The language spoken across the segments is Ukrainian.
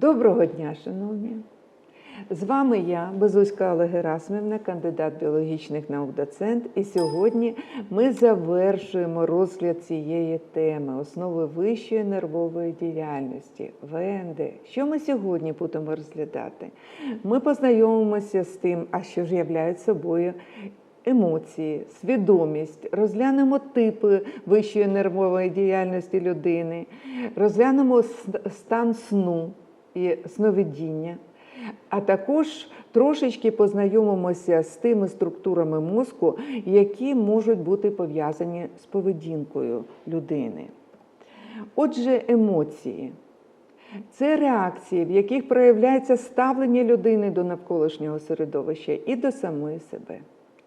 Доброго дня, шановні! З вами я, Безуська Олега Герасимівна, кандидат біологічних наук, доцент. І сьогодні ми завершуємо розгляд цієї теми основи вищої нервової діяльності ВНД. Що ми сьогодні будемо розглядати? Ми познайомимося з тим, а що ж являють собою емоції, свідомість, розглянемо типи вищої нервової діяльності людини, розглянемо стан сну і сновидіння, а також трошечки познайомимося з тими структурами мозку, які можуть бути пов'язані з поведінкою людини. Отже, емоції. Це реакції, в яких проявляється ставлення людини до навколишнього середовища і до самої себе.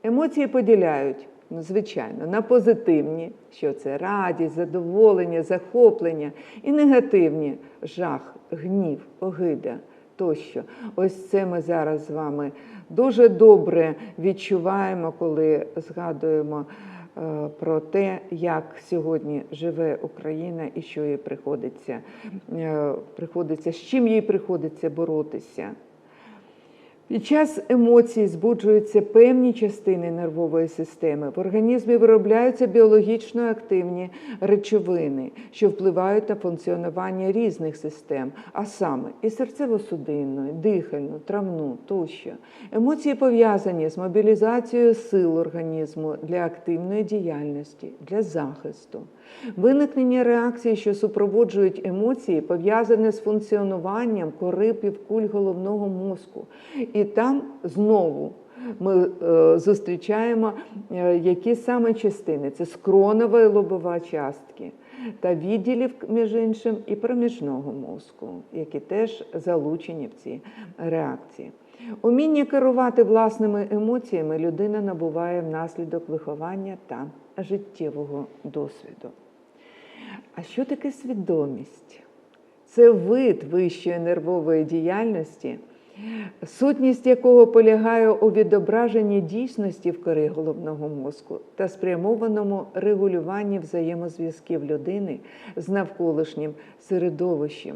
Емоції поділяють, ну, звичайно, на позитивні, що це радість, задоволення, захоплення, і негативні жах, гнів, огида тощо. Ось це ми зараз з вами дуже добре відчуваємо, коли згадуємо е, про те, як сьогодні живе Україна і що їй приходиться, е, приходиться, з чим їй приходиться боротися. Під час емоцій збуджуються певні частини нервової системи. В організмі виробляються біологічно активні речовини, що впливають на функціонування різних систем, а саме і серцево-судинну, і дихальну, травну тощо. Емоції пов'язані з мобілізацією сил організму для активної діяльності, для захисту. Виникнення реакцій, що супроводжують емоції, пов'язане з функціонуванням кори півкуль головного мозку. І там знову ми е, зустрічаємо е, які саме частини: це скронова і лобова частки та відділів, між іншим, і проміжного мозку, які теж залучені в ці реакції. Уміння керувати власними емоціями людина набуває внаслідок виховання та життєвого досвіду. А що таке свідомість? Це вид вищої нервової діяльності, сутність якого полягає у відображенні дійсності в корі головного мозку та спрямованому регулюванні взаємозв'язків людини з навколишнім середовищем.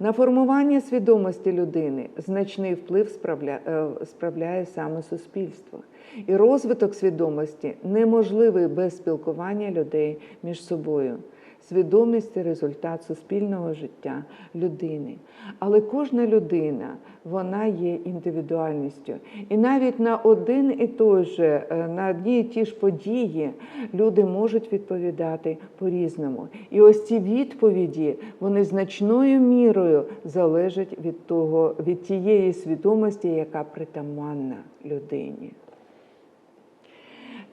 На формування свідомості людини значний вплив е, справляє саме суспільство. І розвиток свідомості неможливий без спілкування людей між собою. Свідомість це результат суспільного життя людини. Але кожна людина вона є індивідуальністю. І навіть на один і той же, е, на одні і ті ж події люди можуть відповідати по-різному. І ось ці відповіді вони значною мірою залежать від того, від тієї свідомості, яка притаманна людині.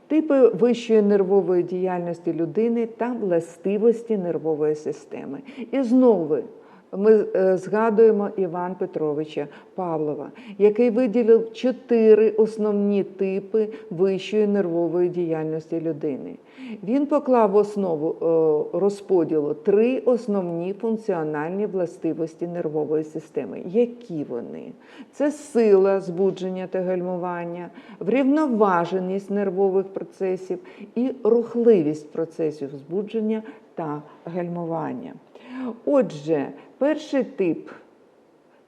Типи вищої нервової діяльності людини та властивості нервової системи. І знову ми е, згадуємо Іван Петровича Павлова, який виділив чотири основні типи вищої нервової діяльності людини. Він поклав в основу е, розподілу три основні функціональні властивості нервової системи. Які вони? Це сила збудження та гальмування, врівноваженість нервових процесів і рухливість процесів збудження та гальмування. Отже, перший тип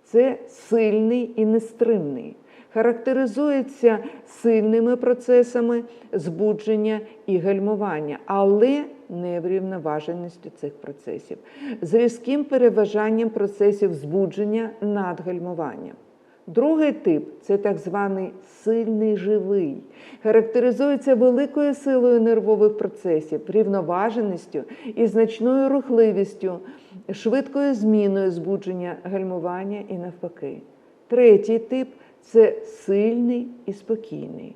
це сильний і нестримний. Характеризується сильними процесами збудження і гальмування, але не врівноваженістю цих процесів, з різким переважанням процесів збудження над гальмуванням. Другий тип це так званий сильний живий, характеризується великою силою нервових процесів, рівноваженістю і значною рухливістю, швидкою зміною збудження гальмування і навпаки. Третій тип це сильний і спокійний.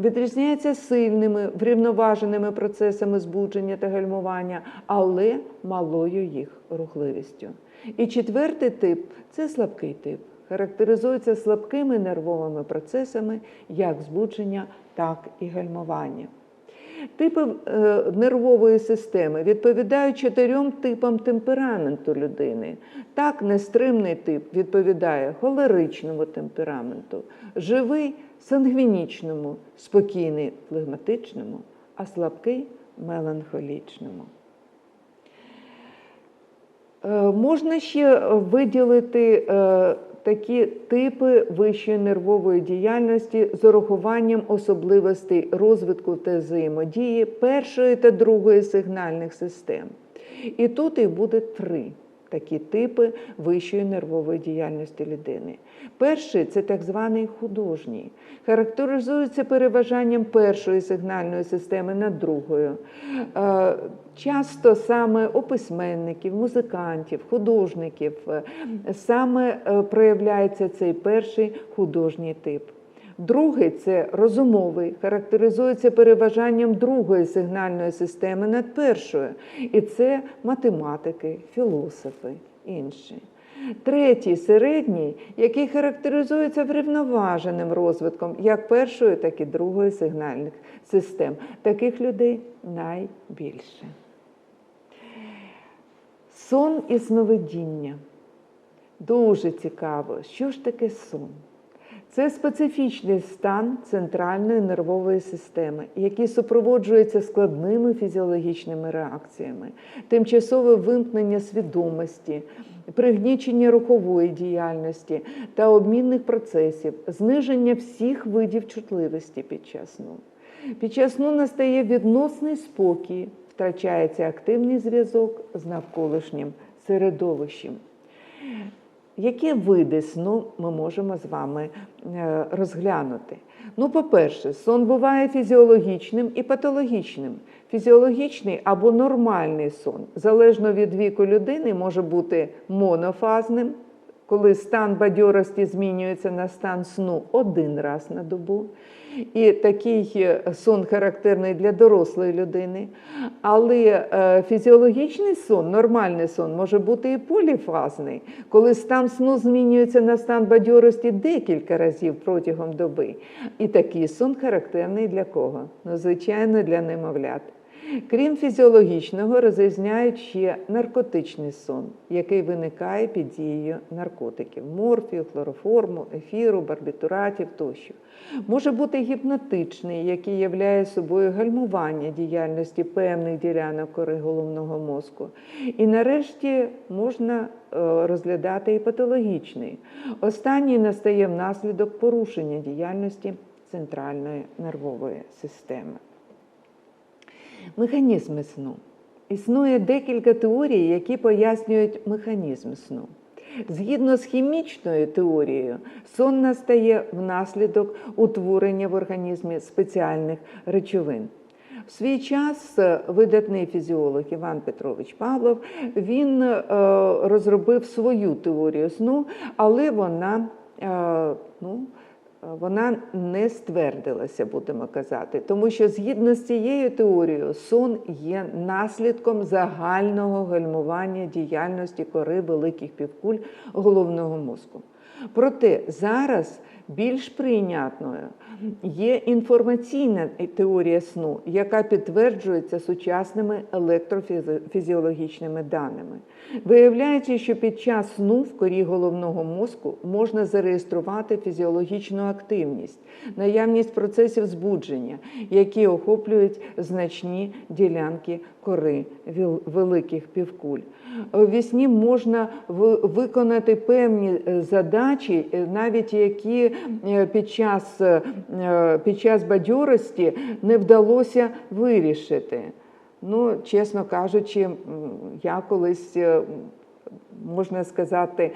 Відрізняється сильними, врівноваженими процесами збудження та гальмування, але малою їх рухливістю. І четвертий тип це слабкий тип характеризується слабкими нервовими процесами як збудження, так і гальмування. Типи е, нервової системи відповідають чотирьом типам темпераменту людини. Так, нестримний тип відповідає холеричному темпераменту, живий сангвінічному, спокійний флегматичному, а слабкий меланхолічному. Е, Можна ще виділити е, такі типи вищої нервової діяльності з урахуванням особливостей розвитку та взаємодії першої та другої сигнальних систем. І тут їх буде три такі типи вищої нервової діяльності людини. Перший це так званий художній, характеризується переважанням першої сигнальної системи над другою. Е, Часто саме у письменників, музикантів, художників е, саме е, проявляється цей перший художній тип. Другий це розумовий, характеризується переважанням другої сигнальної системи над першою. І це математики, філософи, інші. Третій середній, який характеризується врівноваженим розвитком як першої, так і другої сигнальних систем. Таких людей найбільше. Сон і сновидіння. Дуже цікаво, що ж таке сон? Це специфічний стан центральної нервової системи, який супроводжується складними фізіологічними реакціями, тимчасове вимкнення свідомості, пригнічення рухової діяльності та обмінних процесів, зниження всіх видів чутливості під час сну. Під час сну настає відносний спокій, втрачається активний зв'язок з навколишнім середовищем. Які види сну ми можемо з вами е, розглянути? Ну, по-перше, сон буває фізіологічним і патологічним. Фізіологічний або нормальний сон, залежно від віку людини, може бути монофазним, коли стан бадьорості змінюється на стан сну один раз на добу. І такий е, сон характерний для дорослої людини. Але е, фізіологічний сон, нормальний сон, може бути і поліфазний, коли стан сну змінюється на стан бадьорості декілька разів протягом доби. І такий сон характерний для кого? Ну, звичайно, для немовлят. Крім фізіологічного, розрізняють ще наркотичний сон, який виникає під дією наркотиків морфію, хлороформу, ефіру, барбітуратів тощо. Може бути гіпнотичний, який являє собою гальмування діяльності певних ділянок кори головного мозку. І нарешті можна е, розглядати і патологічний. Останній настає внаслідок порушення діяльності центральної нервової системи. Механізми сну. Існує декілька теорій, які пояснюють механізм сну. Згідно з хімічною теорією, сон настає внаслідок утворення в організмі спеціальних речовин. В свій час е, видатний фізіолог Іван Петрович Павлов він е, розробив свою теорію сну, але вона е, ну, вона не ствердилася, будемо казати, тому що згідно з цією теорією, сон є наслідком загального гальмування діяльності кори великих півкуль головного мозку. Проте зараз більш прийнятною є інформаційна теорія сну, яка підтверджується сучасними електрофізіологічними даними. Виявляється, що під час сну в корі головного мозку можна зареєструвати фізіологічну активність, наявність процесів збудження, які охоплюють значні ділянки кори великих півкуль. У вісні можна виконати певні е, задачі, е, навіть які е, під час, під час бадьорості не вдалося вирішити. Ну, чесно кажучи, я колись, можна сказати,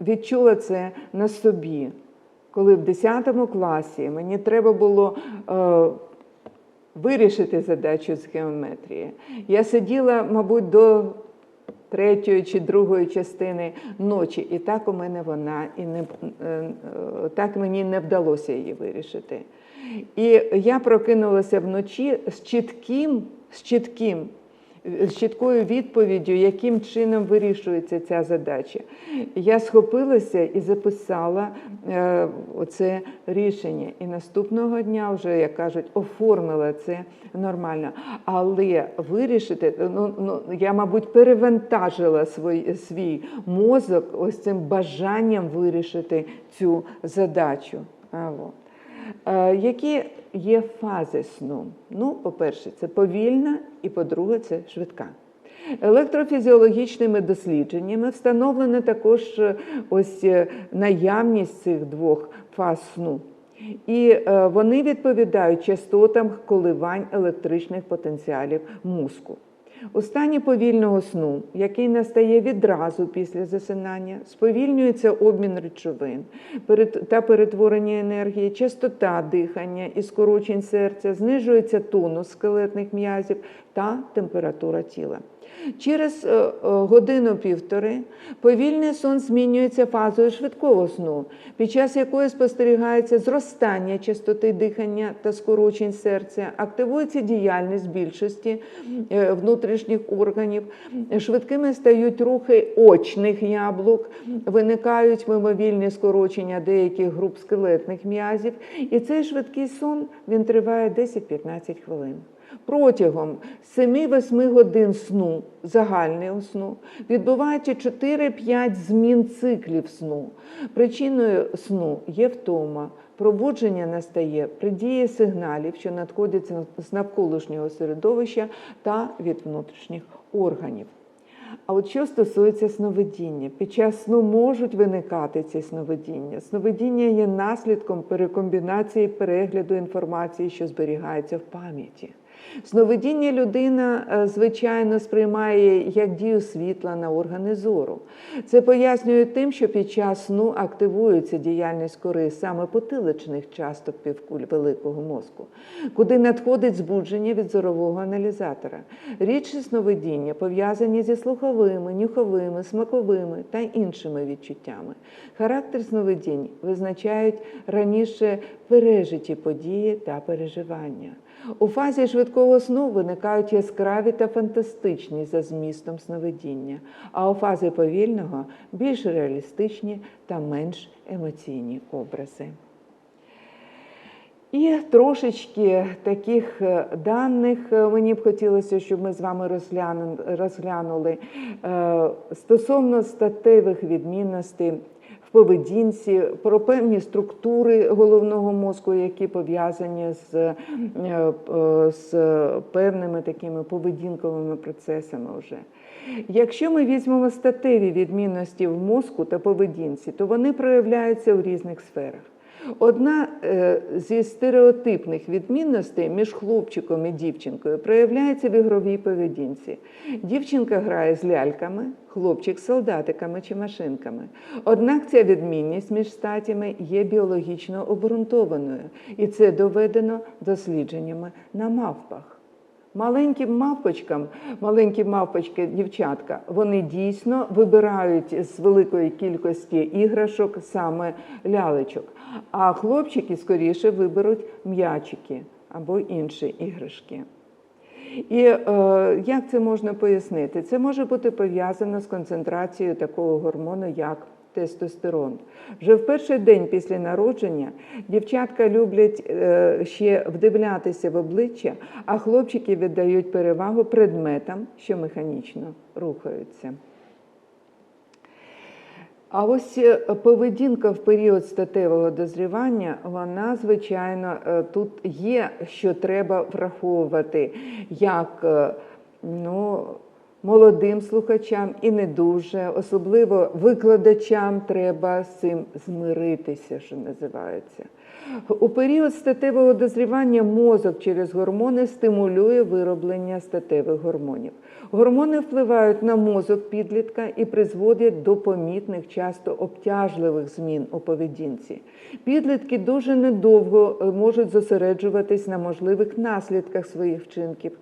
відчула це на собі. Коли в 10 класі мені треба було вирішити задачу з геометрії. Я сиділа, мабуть, до третьої чи другої частини ночі, і так у мене вона і не е, так мені не вдалося її вирішити. І я прокинулася вночі з чітким, з чітким з чіткою відповіддю, яким чином вирішується ця задача. Я схопилася і записала е, оце рішення. І наступного дня, вже, як кажуть, оформила це нормально. Але вирішити, ну, ну я, мабуть, перевантажила свій, свій мозок ось цим бажанням вирішити цю задачу. А, от. Е, які є фази сну? Ну, по-перше, це повільна, і по-друге, це швидка. Електрофізіологічними дослідженнями встановлено також е, ось е, наявність цих двох фаз сну. І е, вони відповідають частотам коливань електричних потенціалів мозку. У стані повільного сну, який настає відразу після засинання, сповільнюється обмін речовин та перетворення енергії, частота дихання і скорочень серця, знижується тонус скелетних м'язів та температура тіла. Через е, е, годину-півтори повільний сон змінюється фазою швидкого сну, під час якої спостерігається зростання частоти дихання та скорочень серця, активується діяльність більшості е, внутрішніх органів, швидкими стають рухи очних яблук, виникають мимовільні скорочення деяких груп скелетних м'язів, і цей швидкий сон він триває 10-15 хвилин. Протягом 7-8 годин сну, загального сну, відбувається 4-5 змін циклів сну. Причиною сну є втома. Пробудження настає при дії сигналів, що надходять з навколишнього середовища та від внутрішніх органів. А от що стосується сновидіння, під час сну можуть виникати ці сновидіння. Сновидіння є наслідком перекомбінації перегляду інформації, що зберігається в пам'яті. Сновидіння людина, е, звичайно, сприймає як дію світла на органи зору. Це пояснює тим, що під час сну активується діяльність кори саме потиличних часток півкуль великого мозку, куди надходить збудження від зорового аналізатора. Рідші сновидіння пов'язані зі слуховими, нюховими, смаковими та іншими відчуттями. Характер сновидінь визначають раніше пережиті події та переживання. У фазі швидкого сну виникають яскраві та фантастичні за змістом сновидіння, а у фазі повільного більш реалістичні та менш емоційні образи. І трошечки таких е, даних е, мені б хотілося, щоб ми з вами розглянули Е, стосовно статевих відмінностей поведінці, про певні структури головного мозку, які пов'язані з, е, е, з певними такими поведінковими процесами вже. Якщо ми візьмемо статеві відмінності в мозку та поведінці, то вони проявляються у різних сферах. Одна е, зі стереотипних відмінностей між хлопчиком і дівчинкою проявляється в ігровій поведінці. Дівчинка грає з ляльками, хлопчик з солдатиками чи машинками. Однак ця відмінність між статями є біологічно обґрунтованою, і це доведено дослідженнями на мавпах. Маленьким мавпочкам, маленькі мавпочки, дівчатка, вони дійсно вибирають з великої кількості іграшок саме лялечок. А хлопчики скоріше виберуть м'ячики або інші іграшки. І е, як це можна пояснити? Це може бути пов'язано з концентрацією такого гормону, як тестостерон. Вже в перший день після народження дівчатка люблять е, ще вдивлятися в обличчя, а хлопчики віддають перевагу предметам, що механічно рухаються. А ось е, поведінка в період статевого дозрівання, вона, звичайно, е, тут є, що треба враховувати як ну, молодим слухачам і не дуже, особливо викладачам треба з цим змиритися, що називається. У період статевого дозрівання мозок через гормони стимулює вироблення статевих гормонів. Гормони впливають на мозок підлітка і призводять до помітних, часто обтяжливих змін у поведінці. Підлітки дуже недовго е, можуть зосереджуватись на можливих наслідках своїх вчинків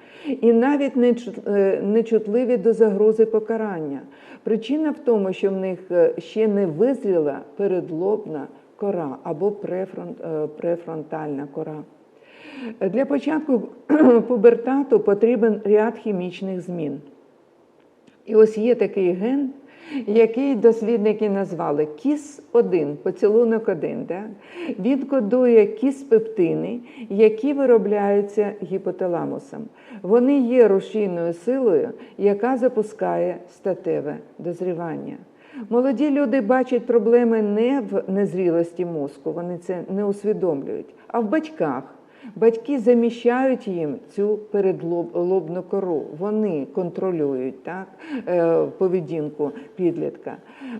і навіть е, нечутливі до загрози покарання. Причина в тому, що в них е, ще не визріла передлобна кора або е, префронтальна кора. Для початку пубертату потрібен ряд хімічних змін. І ось є такий ген, який дослідники назвали КІС-1, поцілунок 1. Да? Він кодує кіс-пептини, які виробляються гіпоталамусом. Вони є рушійною силою, яка запускає статеве дозрівання. Молоді люди бачать проблеми не в незрілості мозку, вони це не усвідомлюють, а в батьках, Батьки заміщають їм цю передлобну кору. Вони контролюють так, е, поведінку підлітка.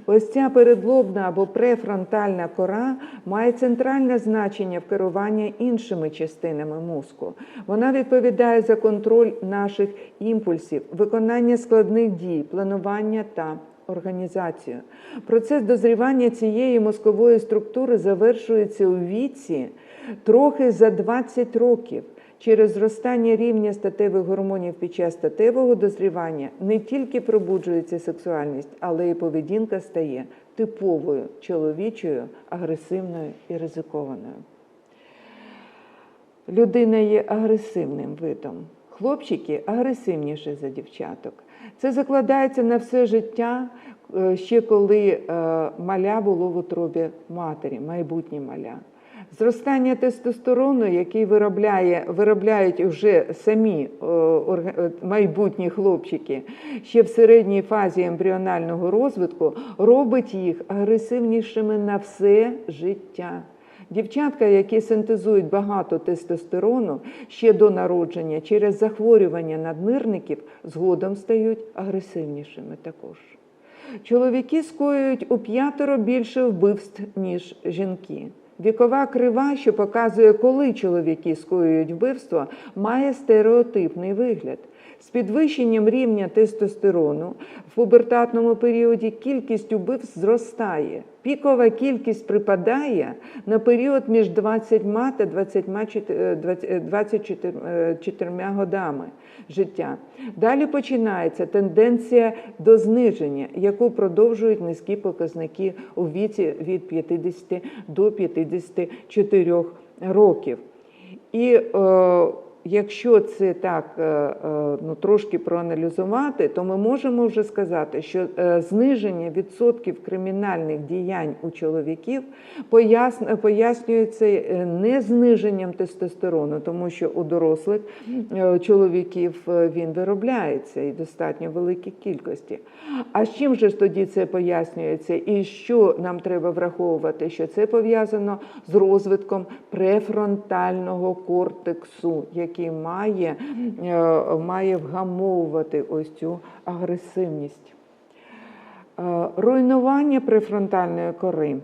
Ось ця передлобна або префронтальна кора має центральне значення в керуванні іншими частинами мозку. Вона відповідає за контроль наших імпульсів, виконання складних дій, планування та організацію. Процес дозрівання цієї мозкової структури завершується у віці трохи за 20 років. Через зростання рівня статевих гормонів під час статевого дозрівання не тільки пробуджується сексуальність, але і поведінка стає типовою чоловічою, агресивною і ризикованою. Людина є агресивним видом. Хлопчики агресивніші за дівчаток. Це закладається на все життя, е, ще коли е, маля було в утробі матері, майбутнє маля. Зростання тестостерону, який виробляє, виробляють вже самі е, майбутні хлопчики, ще в середній фазі ембріонального розвитку, робить їх агресивнішими на все життя. Дівчатка, які синтезують багато тестостерону ще до народження через захворювання наднирників, згодом стають агресивнішими також. Чоловіки скоюють у п'ятеро більше вбивств, ніж жінки. Вікова крива, що показує, коли чоловіки скоюють вбивство, має стереотипний вигляд. З підвищенням рівня тестостерону в пубертатному періоді кількість убивств зростає. Пікова кількість припадає на період між 20 та 24 24 годами життя. Далі починається тенденція до зниження, яку продовжують низькі показники у віці від 50 до 54 років. І е, якщо це так е, е, ну, трошки проаналізувати, то ми можемо вже сказати, що е, зниження відсотків кримінальних діянь у чоловіків пояснюється не зниженням тестостерону, тому що у дорослих чоловіків він виробляється і достатньо великій кількості. А з чим же ж тоді це пояснюється? І що нам треба враховувати? Що це пов'язано з розвитком префронтального кортексу, який має, е, має вгамовувати ось цю агресивність. Е, Руйнування префронтальної кори.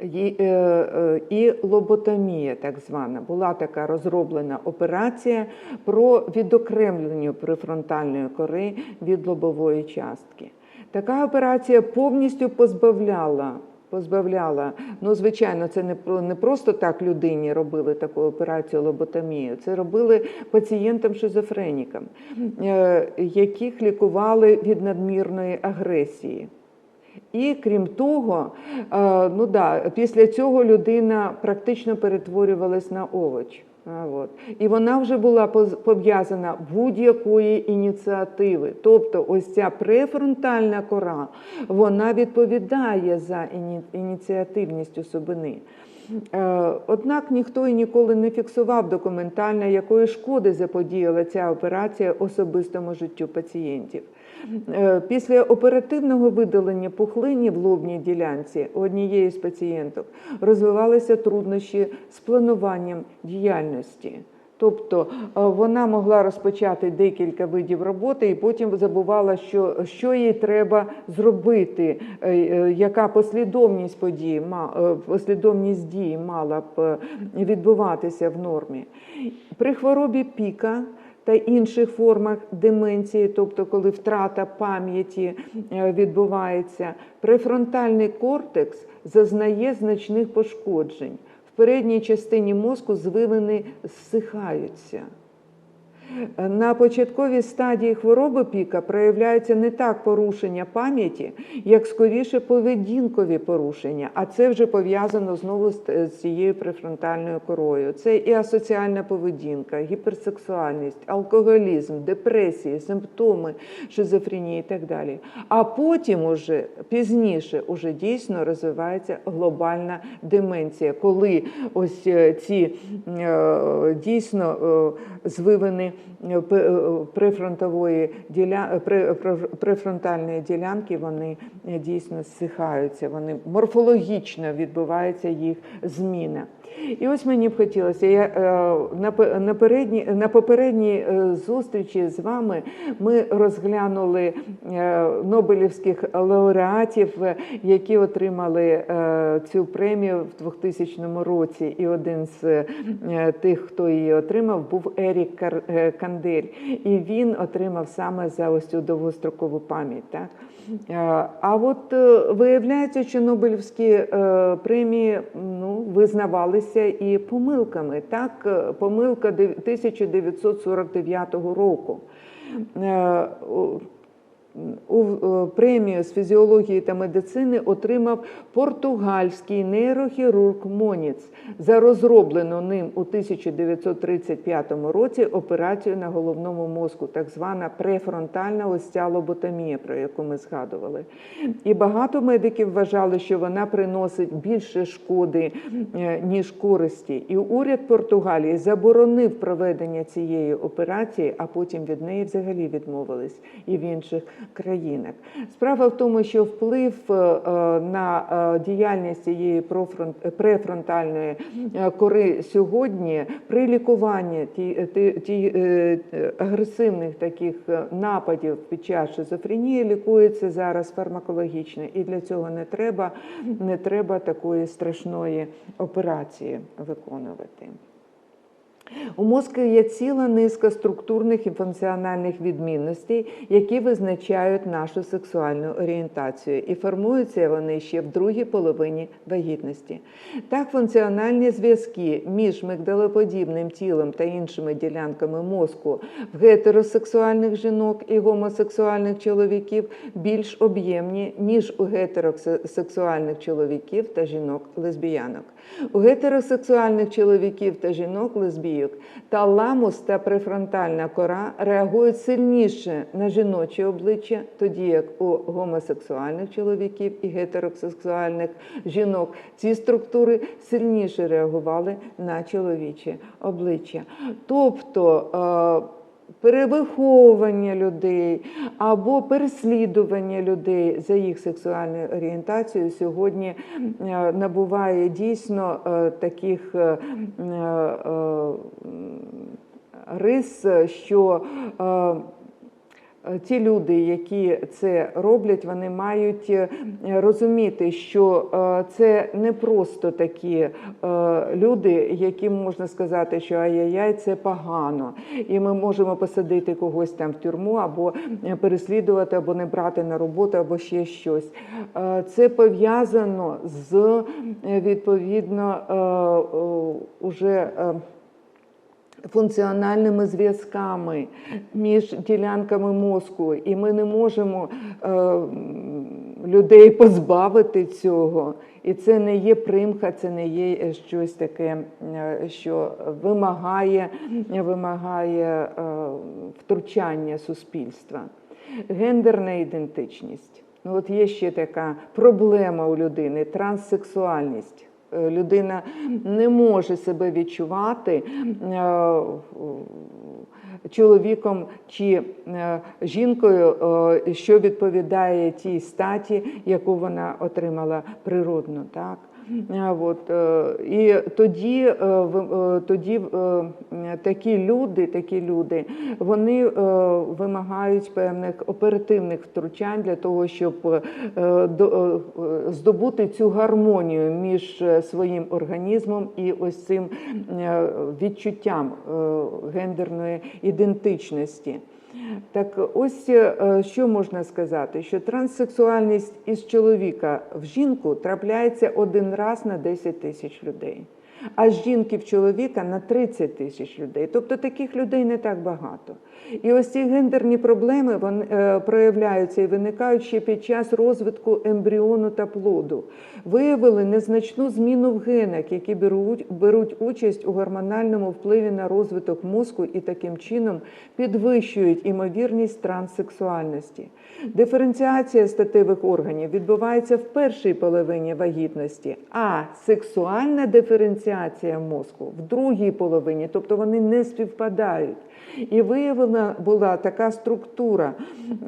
І, е, і лоботомія, так звана, була така розроблена операція про відокремлення префронтальної кори від лобової частки. Така операція повністю позбавляла. Позбавляла, ну звичайно, це не не просто так людині робили таку операцію лоботомію. Це робили пацієнтам-шизофренікам, е, яких лікували від надмірної агресії. І крім того, е, ну да, після цього людина практично перетворювалась на овоч. От. І вона вже була пов'язана будь-якої ініціативи. Тобто, ось ця префронтальна кора, вона відповідає за іні- ініціативність особини. Е, Однак ніхто і ніколи не фіксував документально, якої шкоди заподіяла ця операція особистому життю пацієнтів. Е, Після оперативного видалення пухлині в лобній ділянці однієї з пацієнток розвивалися труднощі з плануванням діяльності. Тобто е, вона могла розпочати декілька видів роботи і потім забувала, що, що їй треба зробити, е, яка послідовність подій, послідовність дій мала б відбуватися в нормі. При хворобі піка та інших формах деменції, тобто коли втрата пам'яті е, відбувається, префронтальний кортекс зазнає значних пошкоджень. В передній частині мозку звивини зсихаються. На початковій стадії хвороби піка проявляються не так порушення пам'яті, як скоріше поведінкові порушення, а це вже пов'язано знову з з цією префронтальною корою. Це і асоціальна поведінка, гіперсексуальність, алкоголізм, депресії, симптоми шизофренії і так далі. А потім уже пізніше уже дійсно розвивається глобальна деменція, коли ось е, ці е, дійсно е, звивини е, е, діля... пре- пре- ділянки вони е, дійсно зсихаються, вони морфологічно відбувається їх зміна. І ось мені б хотілося, я е, на, на, попередній е, зустрічі з вами ми розглянули е, Нобелівських лауреатів, які отримали цю премію в 2000 році. І один з тих, хто її отримав, був Ерік Кандель. І він отримав саме за ось цю довгострокову пам'ять. Так? А от виявляється, що Нобелівські премії ну, визнавалися і помилками. Так, Е, помилка 1949 року. У- е, премію з фізіології та медицини отримав португальський нейрохірург Моніц за розроблену ним у 1935 році операцію на головному мозку, так звана префронтальна остеалоботомія, про яку ми згадували. І багато медиків вважали, що вона приносить більше шкоди, е, ніж користі. І уряд Португалії заборонив проведення цієї операції, а потім від неї взагалі відмовились і в інших країнах. Справа в тому, що вплив е, е, на е, діяльність цієї префронтальної кори сьогодні при лікуванні ті, ті, ті, агресивних таких нападів під час шизофренії лікується зараз фармакологічно, і для цього не треба, не треба такої страшної операції виконувати. У мозку є ціла низка структурних і функціональних відмінностей, які визначають нашу сексуальну орієнтацію, і формуються вони ще в другій половині вагітності. Так, функціональні зв'язки між мигдалоподібним тілом та іншими ділянками мозку в гетеросексуальних жінок і гомосексуальних чоловіків більш об'ємні, ніж у гетеросексуальних чоловіків та жінок-лесбіянок. У гетеросексуальних чоловіків та жінок лесбійок таламус та префронтальна кора реагують сильніше на жіночі обличчя, тоді як у гомосексуальних чоловіків і гетеросексуальних жінок ці структури сильніше реагували на чоловіче обличчя. Тобто е, перевиховування людей або переслідування людей за їх сексуальною орієнтацією. Сьогодні е, набуває дійсно е, таких е, рис, що Ті люди, які це роблять, вони мають е, розуміти, що е, це не просто такі е, люди, яким можна сказати, що ай-яй-яй, це погано, і ми можемо посадити когось там в тюрму, або е, переслідувати, або не брати на роботу, або ще щось. Е, Це пов'язано з е, відповідно е, е, уже. Е, функціональними зв'язками між ділянками мозку, і ми не можемо е, людей позбавити цього. І це не є примха, це не є щось таке, е, що вимагає, вимагає е, втручання суспільства. Гендерна ідентичність. Ну, от є ще така проблема у людини транссексуальність. Е, Людина не може себе відчувати е, чоловіком чи е, жінкою, що відповідає тій статі, яку вона отримала природно. Так? От, е, і тоді, е, е, тоді такі люди, такі люди, вони вимагають певних оперативних втручань для того, щоб до- здобути цю гармонію між своїм організмом і ось цим відчуттям гендерної ідентичності. Так ось е, що можна сказати, що транссексуальність із чоловіка в жінку трапляється один раз на 10 тисяч людей, а жінки в чоловіка на 30 тисяч людей. Тобто таких людей не так багато. І ось ці гендерні проблеми вони, е, проявляються і виникають ще під час розвитку ембріону та плоду. Виявили незначну зміну в генах, які беруть, беруть участь у гормональному впливі на розвиток мозку і таким чином підвищують імовірність транссексуальності. Диференціація статевих органів відбувається в першій половині вагітності, а сексуальна диференціація мозку в другій половині, тобто вони не співпадають. І виявлена була така структура,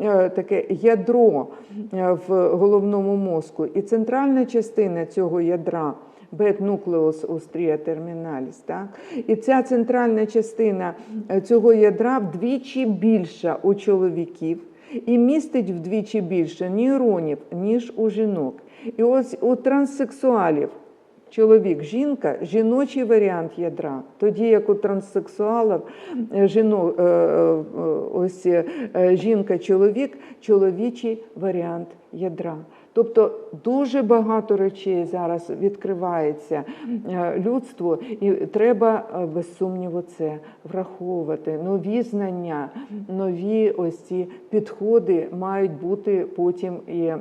е, таке ядро е, в головному мозку, і центральна частина цього ядра ostria terminalis. Так? І ця центральна частина е, цього ядра вдвічі більша у чоловіків і містить вдвічі більше нейронів, ніж у жінок. І ось у транссексуалів чоловік, жінка жіночий варіант ядра, тоді як у транссексуалів е, е, е, ось жінка-чоловік чоловічий варіант ядра. Тобто дуже багато речей зараз відкривається людству, і треба без сумніву це враховувати. Нові знання, нові ось ці підходи мають бути потім і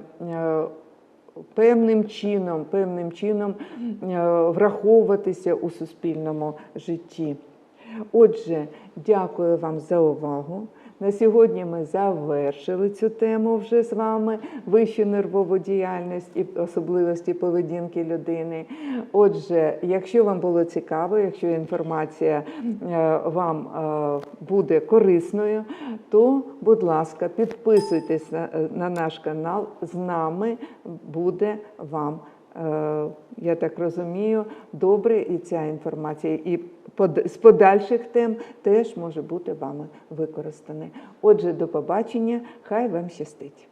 певним чином, певним чином е, враховуватися у суспільному житті. Отже, дякую вам за увагу. На сьогодні ми завершили цю тему вже з вами вищу нервову діяльність і особливості поведінки людини. Отже, якщо вам було цікаво, якщо інформація е, вам е, буде корисною, то, будь ласка, підписуйтесь на, на наш канал. З нами буде вам. е, Я так розумію, добре, і ця інформація і з подальших тем теж може бути вами використане. Отже, до побачення, хай вам щастить.